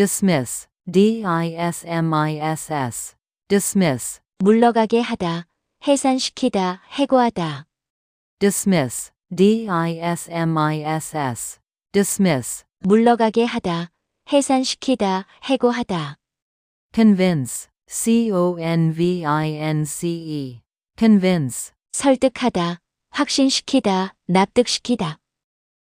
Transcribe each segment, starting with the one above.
dismiss, D-I-S-M-I-S-S, dismiss, 물러가게 하다, 해산시키다, 해고하다. dismiss, D-I-S-M-I-S-S, dismiss, 물러가게 하다, 해산시키다, 해고하다. convince, C-O-N-V-I-N-C-E, convince, 설득하다, 확신시키다, 납득시키다.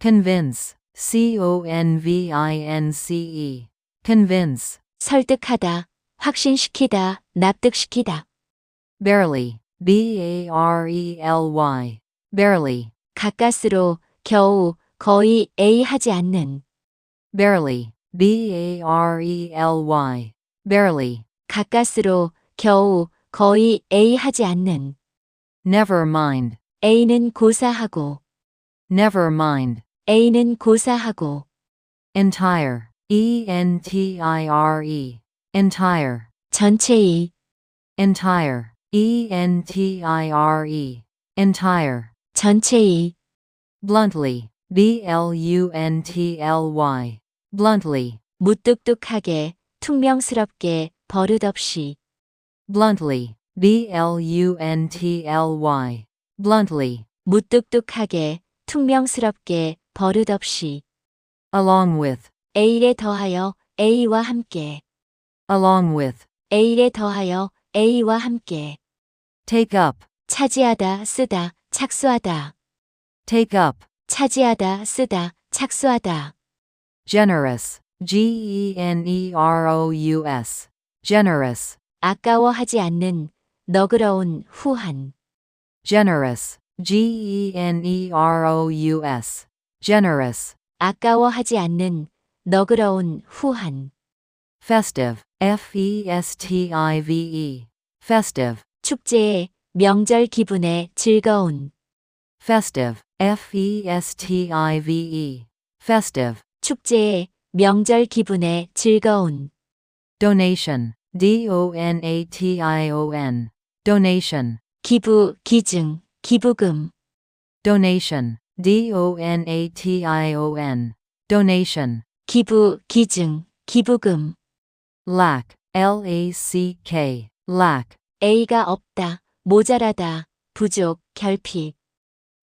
convince, C-O-N-V-I-N-C-E, convince, 설득하다, 확신시키다, 납득시키다. barely, B-A-R-E-L-Y, barely, 가까스로, 겨우, 거의, A 하지 않는. barely, B-A-R-E-L-Y, barely, 가까스로, 겨우, 거의, A 하지 않는. never mind, A는 고사하고, never mind, A는 고사하고. entire, E-N-T-I-R-E, entire, 전체의, entire, E-N-T-I-R-E, entire, 전체의, bluntly, B-L-U-N-T-L-Y, bluntly, 무뚝뚝하게, 퉁명스럽게, 버릇없이. bluntly, B-L-U-N-T-L-Y, bluntly, 무뚝뚝하게, 퉁명스럽게, 버릇없이. along with, A에 더하여 A와 함께. along with, A에 더하여 A와 함께. take up, 차지하다, 쓰다, 착수하다. take up, 차지하다, 쓰다, 착수하다. generous, G-E-N-E-R-O-U-S, generous, 아까워하지 않는, 너그러운, 후한. generous, G-E-N-E-R-O-U-S, generous, 아까워하지 않는, 너그러운, 후한. festive, F-E-S-T-I-V-E, festive, 축제의, 명절 기분의 즐거운. festive, F-E-S-T-I-V-E, festive, 축제의, 명절 기분의 즐거운. donation, D-O-N-A-T-I-O-N, donation, 기부, 기증, 기부금. donation, D-O-N-A-T-I-O-N, donation, 기부, 기증, 기부금. lack, L-A-C-K, lack, A가 없다, 모자라다, 부족, 결핍.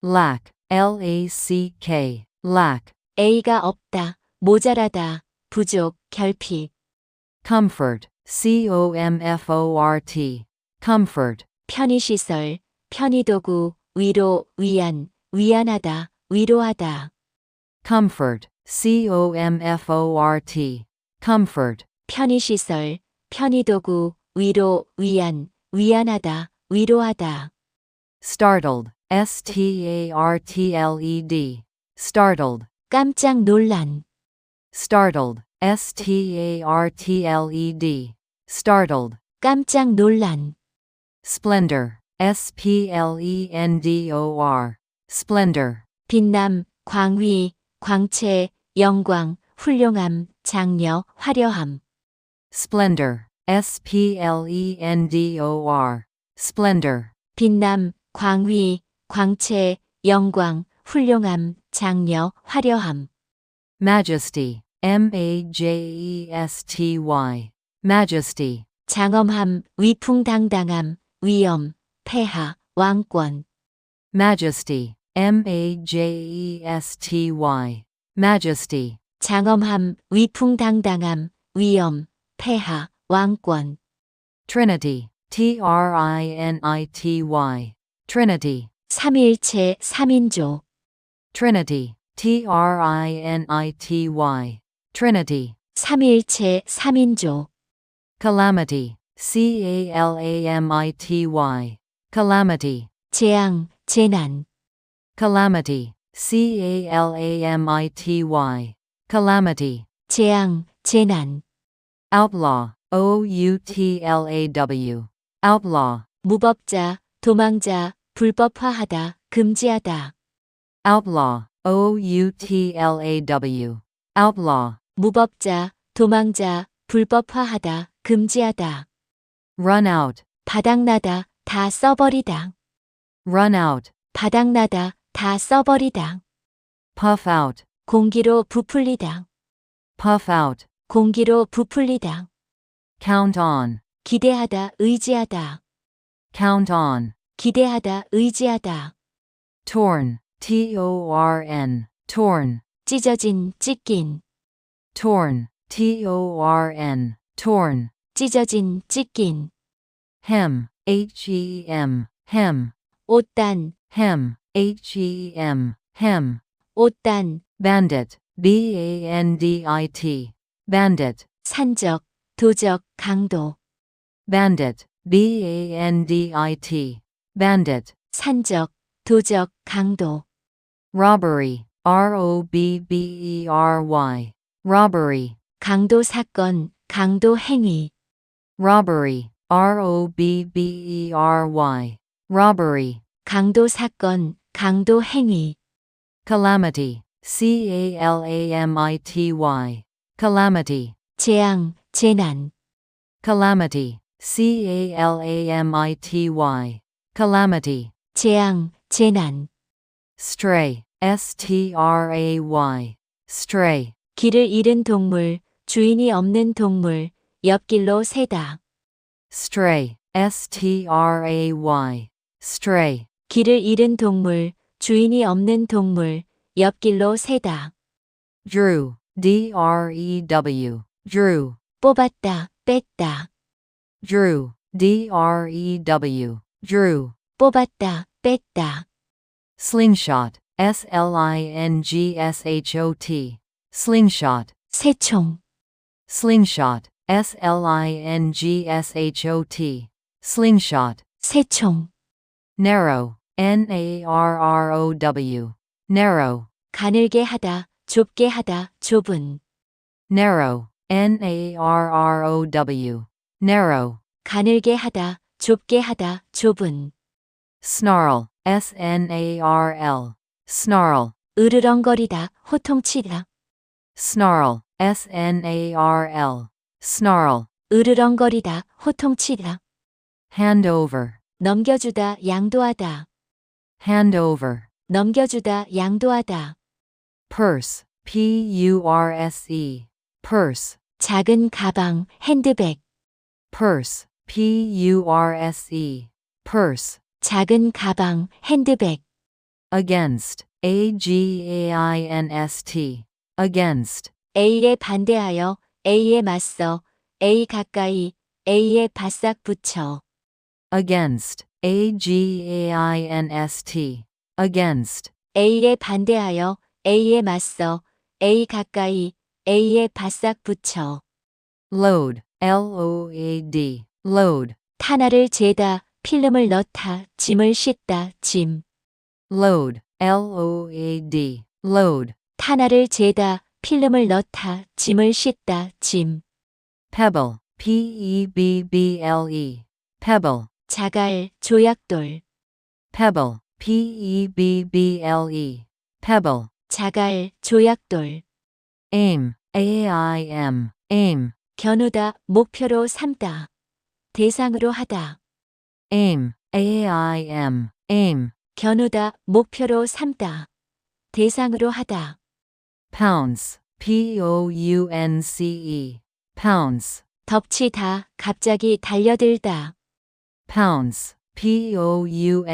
lack, L-A-C-K, lack, A가 없다, 모자라다, 부족, 결핍. comfort, C-O-M-F-O-R-T, comfort, 편의시설, 편의도구, 위로, 위안, 위안하다, 위로하다. comfort, C-O-M-F-O-R-T, comfort, 편의시설, 편의도구, 위로, 위안, 위안하다, 위로하다. startled, S-T-A-R-T-L-E-D, startled, 깜짝 놀란, startled, S-T-A-R-T-L-E-D, startled, 깜짝 놀란. splendor, S-P-L-E-N-D-O-R, splendor, 빛남, 광휘, 광채, 영광, 훌륭함, 장려, 화려함. splendor, S-P-L-E-N-D-O-R, splendor, 빛남, 광휘, 광채, 영광, 훌륭함, 장려, 화려함. majesty, M-A-J-E-S-T-Y, majesty, 장엄함, 위풍당당함, 위엄, 폐하, 왕권. majesty, M-A-J-E-S-T-Y, majesty, 장엄함, 위풍당당함, 위엄, 폐하, 왕권. trinity, T-R-I-N-I-T-Y, trinity, 삼위일체, 삼인조. trinity, T-R-I-N-I-T-Y, trinity, 삼위일체, 삼인조. calamity, C-A-L-A-M-I-T-Y, calamity, 재앙, 재난. calamity, C-A-L-A-M-I-T-Y, calamity, 재앙, 재난. outlaw, O-U-T-L-A-W, outlaw, 무법자, 도망자, 불법화하다, 금지하다. outlaw, O-U-T-L-A-W, outlaw, 무법자, 도망자, 불법화하다, 금지하다. run out, 바닥나다, 다 써버리다. run out, 바닥나다, 다 써버리다. puff out, 공기로 부풀리다. puff out, 공기로 부풀리다. count on, 기대하다, 의지하다. count on, 기대하다, 의지하다. torn, T-O-R-N, torn, 찢어진, 찢긴. torn, T-O-R-N, torn, 찢어진, 찢긴. hem, H-E-M, hem, 옷단, hem, H-E-M, hem, 옷단. bandit, B-A-N-D-I-T, bandit, 산적, 도적, 강도. bandit, B-A-N-D-I-T, bandit, 산적, 도적, 강도. robbery, R-O-B-B-E-R-Y, robbery, 강도 사건, 강도 행위. robbery, R-O-B-B-E-R-Y, robbery, 강도 사건, 강도 행위. calamity, C-A-L-A-M-I-T-Y, calamity, 재앙, 재난. calamity, C-A-L-A-M-I-T-Y, calamity, 재앙, 재난. stray, S-T-R-A-Y, stray, 길을 잃은 동물, 주인이 없는 동물, 옆길로 새다. stray, S-T-R-A-Y, stray, 길을 잃은 동물, 주인이 없는 동물, 옆길로 새다. drew, D-R-E-W, drew, 뽑았다, 뺐다. drew, D-R-E-W, drew, 뽑았다, 뺐다. slingshot, S-L-I-N-G-S-H-O-T, slingshot, 새총, slingshot, S-L-I-N-G-S-H-O-T, slingshot, 새총. narrow, N-A-R-R-O-W, narrow, 가늘게 하다, 좁게 하다, 좁은. narrow, N-A-R-R-O-W, narrow, 가늘게 하다, 좁게 하다, 좁은. snarl, S-N-A-R-L, snarl, 으르렁거리다, 호통치다. snarl, S-N-A-R-L, snarl, 으르렁거리다, 호통치다. hand over, 넘겨주다, 양도하다. Hand over, 넘겨주다, 양도하다. purse, P-U-R-S-E, purse, 작은 가방, 핸드백. purse, P-U-R-S-E, purse, 작은 가방, 핸드백. against, A-G-A-I-N-S-T, against, A에 반대하여, A에 맞서, A 가까이, A에 바싹 붙여. against, A-G-A-I-N-S-T, against, A에 반대하여, A에 맞서, A 가까이, A에 바싹 붙여. load, L-O-A-D, load, 탄화를 재다, 필름을 넣다, 짐을 싣다, 짐. load, L-O-A-D, load, 탄화를 재다, 필름을 넣다, 짐을 싣다, 짐. pebble, P-E-B-B-L-E, pebble, 자갈, 조약돌. pebble, P-E-B-B-L-E, pebble, 자갈, 조약돌. aim, A-I-M, aim, 겨누다, 목표로 삼다. 대상으로 하다. aim, A-I-M, aim, 겨누다, 목표로 삼다. 대상으로 하다. pounce, P-O-U-N-C-E, pounce, 덮치다, 갑자기 달려들다. Pounce, P-O-U-N-C-E,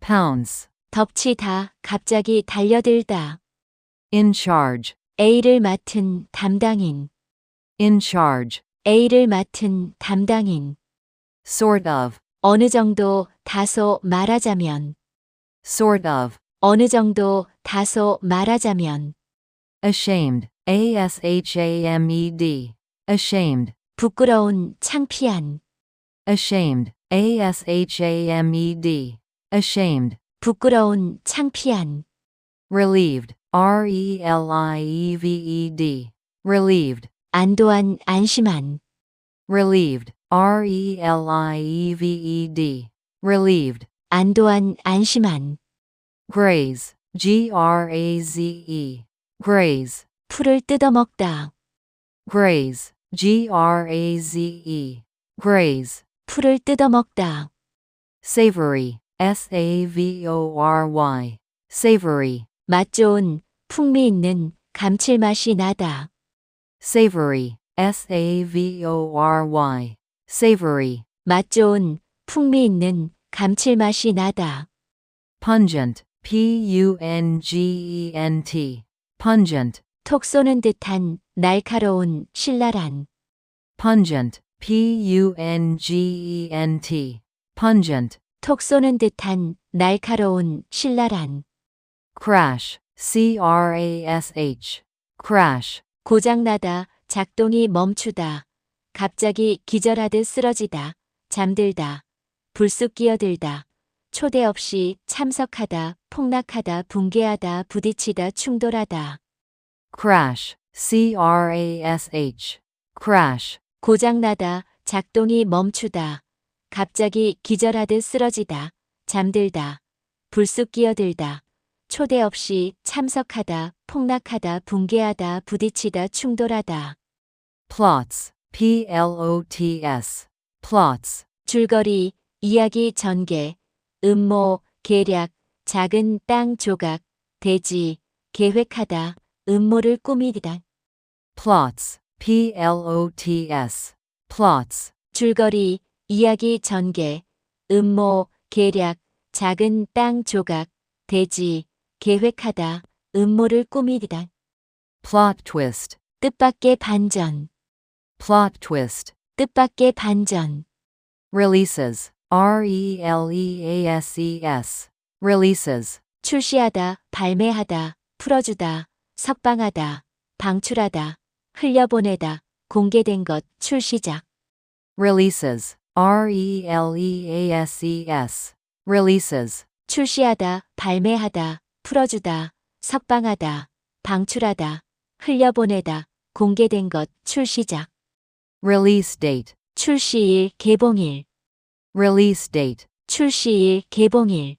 pounce, 덮치다, 갑자기 달려들다. in charge, A를 맡은 담당인. in charge, A를 맡은 담당인. sort of, 어느 정도, 다소 말하자면. sort of, 어느 정도, 다소 말하자면. ashamed, A-S-H-A-M-E-D, ashamed, 부끄러운, 창피한. ashamed, A-S-H-A-M-E-D, ashamed, 부끄러운, 창피한. relieved, R-E-L-I-E-V-E-D, relieved, 안도한, 안심한. relieved, R-E-L-I-E-V-E-D, relieved, 안도한, 안심한. graze, G-R-A-Z-E, graze, 풀을 뜯어먹다. graze, G-R-A-Z-E, graze, 풀을 뜯어먹다. savory, S-A-V-O-R-Y, savory, 맛 좋은, 풍미 있는, 감칠맛이 나다. Savory. S A V O R Y. Savory. 맛 좋은, 풍미 있는, 감칠맛이 나다. Pungent. P U N G E N T. Pungent. 톡 쏘는 듯한, 날카로운, 신랄한. Pungent. P U N G E N T. Pungent. 톡 쏘는 듯한, 날카로운, 신랄한. Crash. C R A S H. Crash. 고장나다, 작동이 멈추다. 갑자기 기절하듯 쓰러지다. 잠들다. 불쑥 끼어들다. 초대 없이 참석하다, 폭락하다, 붕괴하다, 부딪히다, 충돌하다. Crash. C R A S H. Crash. 고장나다, 작동이 멈추다. 갑자기 기절하듯 쓰러지다. 잠들다. 불쑥 끼어들다. 초대 없이 참석하다, 폭락하다, 붕괴하다, 부딪히다, 충돌하다. Plots. P L O T S. Plots. 줄거리, 이야기 전개, 음모, 계략, 작은 땅 조각, 대지, 계획하다, 음모를 꾸미다. Plots. P L O T S. Plots. 줄거리, 이야기 전개, 음모, 계략, 작은 땅 조각, 대지, 계획하다, 음모를 꾸미다. Plot twist. 뜻밖의 반전, Plot twist. 뜻밖의 반전. Releases. R E. Releases. 출시하다, 발매하다, 풀어주다, 석방하다, 방출하다, 흘려보내다, 공개된 것, 출시작. Releases. R E L E A S E S. Releases. 출시하다, 발매하다, 풀어주다, 석방하다, 방출하다, 흘려보내다, 공개된 것, 출시작. Release date. 출시일, 개봉일, Release date. 출시일, 개봉일.